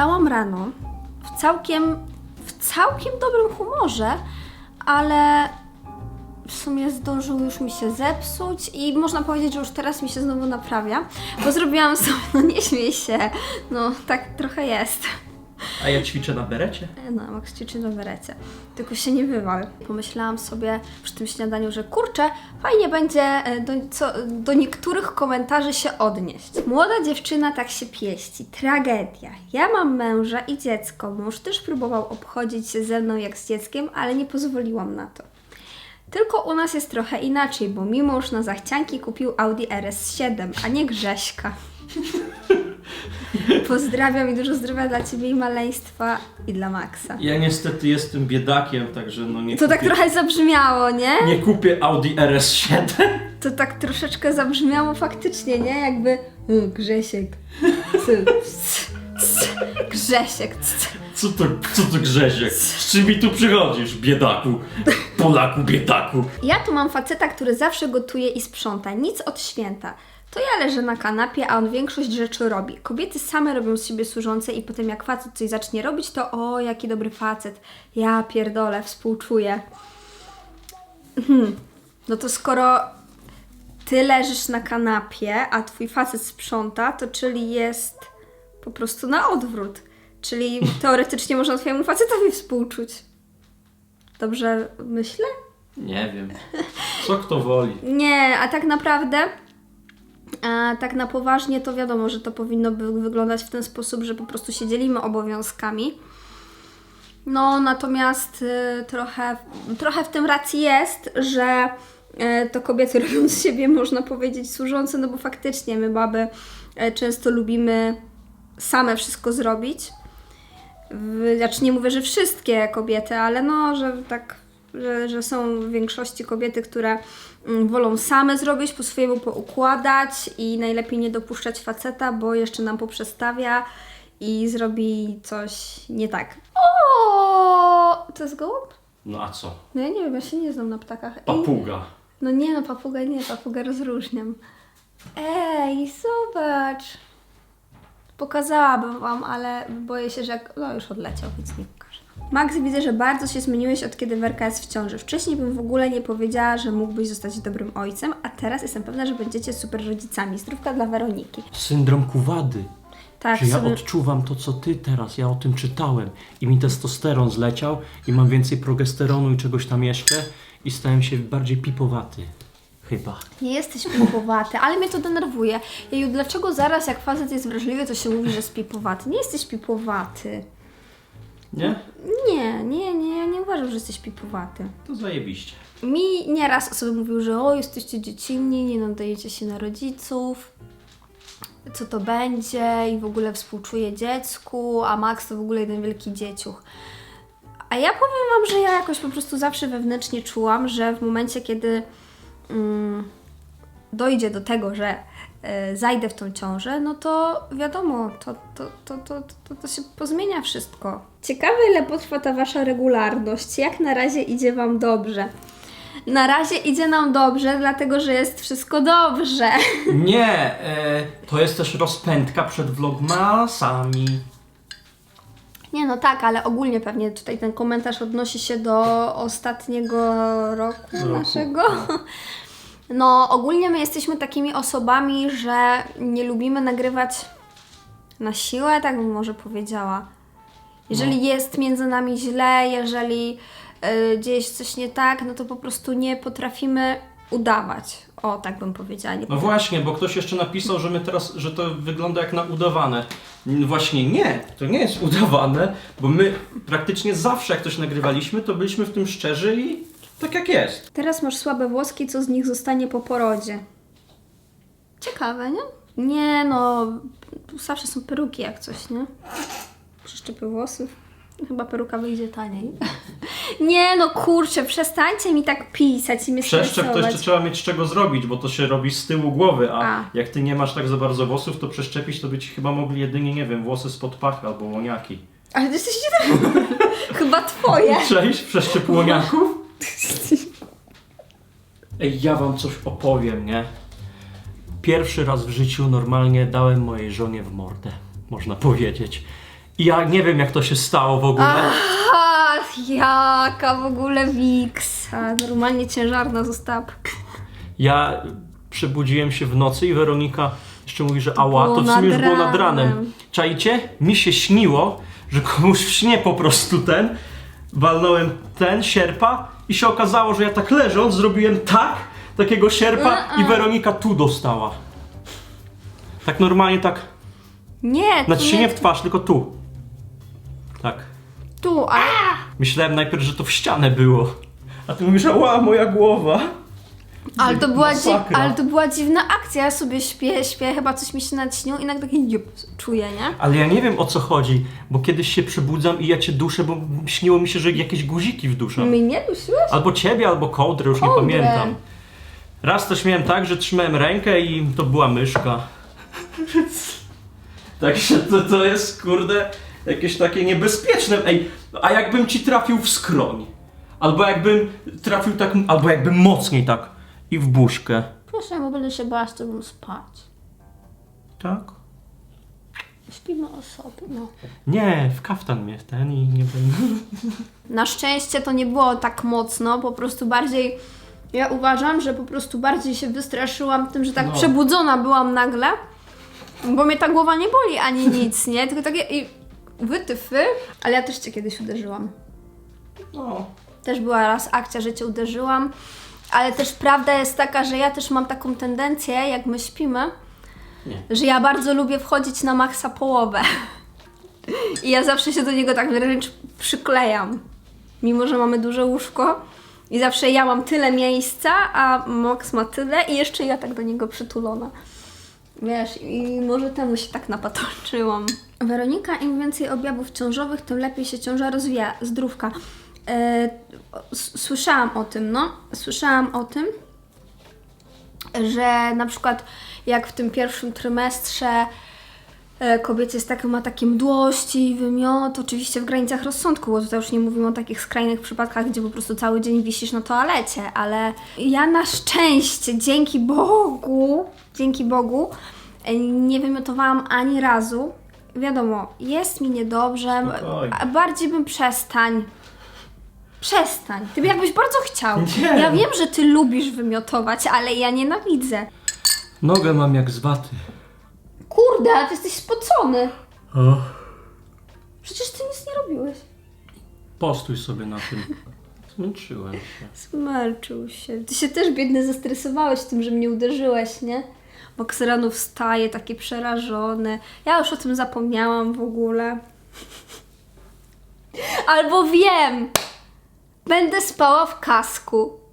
Wstałam rano w całkiem, w całkiem dobrym humorze, ale w sumie zdążył już mi się zepsuć i można powiedzieć, że już teraz mi się znowu naprawia, bo zrobiłam sobie, no nie śmiej się, no tak trochę jest. A ja ćwiczę na berecie. No, Max ćwiczy na werecie. Tylko się nie wywal. Pomyślałam sobie przy tym śniadaniu, że kurczę, fajnie będzie e, do, co, do niektórych komentarzy się odnieść. Młoda dziewczyna tak się pieści. Tragedia. Ja mam męża i dziecko. Mąż też próbował obchodzić się ze mną jak z dzieckiem, ale nie pozwoliłam na to. Tylko u nas jest trochę inaczej, bo mi mąż na zachcianki kupił Audi RS7, a nie Grześka. Pozdrawiam i dużo zdrowia dla Ciebie i maleństwa i dla Maxa. Ja niestety jestem biedakiem, także no nie To tak kupię, trochę zabrzmiało, nie? Nie kupię Audi RS7. To tak troszeczkę zabrzmiało faktycznie, nie? Jakby "U, Grzesiek. C, c, c, Grzesiek. c, c. Co to, co to Grzesiek? Z czym mi tu przychodzisz, biedaku? Polaku, biedaku. Ja tu mam faceta, który zawsze gotuje i sprząta. Nic od święta. To ja leżę na kanapie, a on większość rzeczy robi. Kobiety same robią z siebie służące i potem jak facet coś zacznie robić, to o, jaki dobry facet. Ja pierdolę, współczuję. Hmm. No to skoro ty leżysz na kanapie, a twój facet sprząta, to czyli jest po prostu na odwrót. Czyli teoretycznie można twojemu facetowi współczuć. Dobrze myślę? Nie wiem. Co kto woli. Nie, a tak naprawdę, tak na poważnie to wiadomo, że to powinno by wyglądać w ten sposób, że po prostu się dzielimy obowiązkami. No, natomiast y, trochę, trochę w tym racji jest, że y, to kobiety robią z siebie, można powiedzieć, służące, no bo faktycznie my baby y, często lubimy same wszystko zrobić. Znaczy nie mówię, że wszystkie kobiety, ale no, że tak, że, że są w większości kobiety, które mm, wolą same zrobić, po swojemu poukładać i najlepiej nie dopuszczać faceta, bo jeszcze nam poprzestawia i zrobi coś nie tak. O, to jest gołąb? No a co? No ja nie wiem, ja się nie znam na ptakach. Ej, Papuga. no nie, no papuga nie, papuga rozróżniam. Ej, zobacz. Pokazałabym Wam, ale boję się, że. No już odleciał, więc nie pokażę. Max, widzę, że bardzo się zmieniłeś od kiedy Werka jest w ciąży. Wcześniej bym w ogóle nie powiedziała, że mógłbyś zostać dobrym ojcem, a teraz jestem pewna, że będziecie super rodzicami. Zdrówka dla Weroniki. Syndrom Kuwady. Tak, Że ja sobie- odczuwam to, co ty teraz, ja o tym czytałem i mi testosteron zleciał i mam więcej progesteronu i czegoś tam jeszcze i stałem się bardziej pipowaty. Chyba. Nie jesteś pipowaty, ale mnie to denerwuje. Jeju, dlaczego zaraz jak facet jest wrażliwy, to się mówi, że jest pipowaty? Nie jesteś pipowaty. Nie? Nie, nie, nie, ja nie uważam, że jesteś pipowaty. To zajebiście. Mi nieraz osoby mówiły, że o, jesteście dziecinni, nie nadajecie się na rodziców, co to będzie i w ogóle współczuję dziecku, a Max to w ogóle jeden wielki dzieciuch. A ja powiem Wam, że ja jakoś po prostu zawsze wewnętrznie czułam, że w momencie, kiedy dojdzie do tego, że e, zajdę w tą ciążę, no to wiadomo, to, to, to, to, to, to się pozmienia wszystko. Ciekawe, ile potrwa ta Wasza regularność, jak na razie idzie Wam dobrze. Na razie idzie nam dobrze, dlatego że jest wszystko dobrze. Nie, e, to jest też rozpędka przed vlogmasami. Nie no tak, ale ogólnie pewnie tutaj ten komentarz odnosi się do ostatniego roku, Roku, naszego. No ogólnie my jesteśmy takimi osobami, że nie lubimy nagrywać na siłę, tak bym może powiedziała. Jeżeli No. jest między nami źle, jeżeli y, dzieje się coś nie tak, no to po prostu nie potrafimy udawać. O, tak bym powiedziała. Nie No właśnie, bo ktoś jeszcze napisał, że my teraz, że to wygląda jak na udawane. Właśnie nie, to nie jest udawane, bo my praktycznie zawsze jak coś nagrywaliśmy, to byliśmy w tym szczerzy i tak jak jest. Teraz masz słabe włoski, co z nich zostanie po porodzie? Ciekawe, nie? Nie no, tu zawsze są peruki jak coś, nie? Przeszczepy włosów. Chyba peruka wyjdzie taniej. Nie no, kurczę, przestańcie mi tak pisać i mnie Przeszczep to stresować. jeszcze trzeba mieć z czego zrobić, bo to się robi z tyłu głowy, a, A. jak ty nie masz tak za bardzo włosów, to przeszczepić to by ci chyba mogli jedynie, nie wiem, włosy spod pachy albo łoniaki. Ale to jesteście tak... Chyba twoje. Cześć, przeszczep łoniaków? Ej, ja wam coś opowiem, nie? Pierwszy raz w życiu normalnie dałem mojej żonie w mordę, można powiedzieć. I ja nie wiem, jak to się stało w ogóle. Jaka w ogóle wiksa. Normalnie ciężarna została. Ja przebudziłem się w nocy i Weronika jeszcze mówi, że ała, było to w sumie już nad było nad ranem. ranem. Czajcie? Mi się śniło, że komuś w śnie po prostu ten, walnąłem ten sierpa i się okazało, że ja tak leżąc zrobiłem tak, takiego sierpa i Weronika tu dostała. Tak normalnie tak, Nie, znaczy tu się nie w twarz, tylko tu. Tak. tu, ale... Myślałem najpierw, że to w ścianę było. A ty mówisz, ała, moja głowa. Ale to, była dzi- Masakra. ale to była dziwna akcja. Ja sobie śpię, śpię, chyba coś mi się naćniło i nagle taki jup, czuję, nie? Ale ja nie wiem o co chodzi, bo kiedyś się przebudzam i ja cię duszę, bo śniło mi się, że jakieś guziki wduszam. Mnie nie dusiłeś? Albo ciebie, albo kołdrę, już nie pamiętam. Raz też miałem tak, że trzymałem rękę i to była myszka. Także to, to jest, kurde, jakieś takie niebezpieczne. Ej, a jakbym ci trafił w skroń? Albo jakbym trafił tak, albo jakbym mocniej tak i w buźkę. Proszę, bo będę się bała z tobą spać. Tak? Śpimy o sobie, no. Nie, w kaftan mnie ten i nie będę... Na szczęście to nie było tak mocno, po prostu bardziej. Ja uważam, że po prostu bardziej się wystraszyłam tym, że tak No. przebudzona byłam nagle, bo mnie ta głowa nie boli ani nic, nie? Tylko takie i wytyfy, ale ja też cię kiedyś uderzyłam. No. Też była raz akcja, że cię uderzyłam, ale też prawda jest taka, że ja też mam taką tendencję, jak my śpimy, Nie. że ja bardzo lubię wchodzić na maksa połowę. I ja zawsze się do niego tak wręcz przyklejam. Mimo, że mamy duże łóżko i zawsze ja mam tyle miejsca, a Max ma tyle i jeszcze ja tak do niego przytulona. Wiesz, i może temu się tak napatoczyłam. Weronika, im więcej objawów ciążowych, tym lepiej się ciąża rozwija. Zdrówka. E, słyszałam o tym, no. Słyszałam o tym, że na przykład jak w tym pierwszym trymestrze kobiecie jest tak, ma takie mdłości, wymiot, oczywiście w granicach rozsądku, bo tutaj już nie mówimy o takich skrajnych przypadkach, gdzie po prostu cały dzień wisisz na toalecie, ale ja na szczęście, dzięki Bogu, dzięki Bogu, e, nie wymiotowałam ani razu. Wiadomo, jest mi niedobrze, Spokojnie. bardziej bym przestań. Przestań. Ty jakbyś bardzo chciał. Nie. Ja wiem, że ty lubisz wymiotować, ale ja nienawidzę. Nogę mam jak z waty. Kurde, ale ty jesteś spocony. O. Przecież ty nic nie robiłeś. Postój sobie na tym. Zmęczyłem się. Zmęczył się. Ty się też biedny zestresowałeś tym, że mnie uderzyłeś, nie? Max rano wstaje taki przerażony. Ja już o tym zapomniałam w ogóle. Albo wiem! Będę spała w kasku.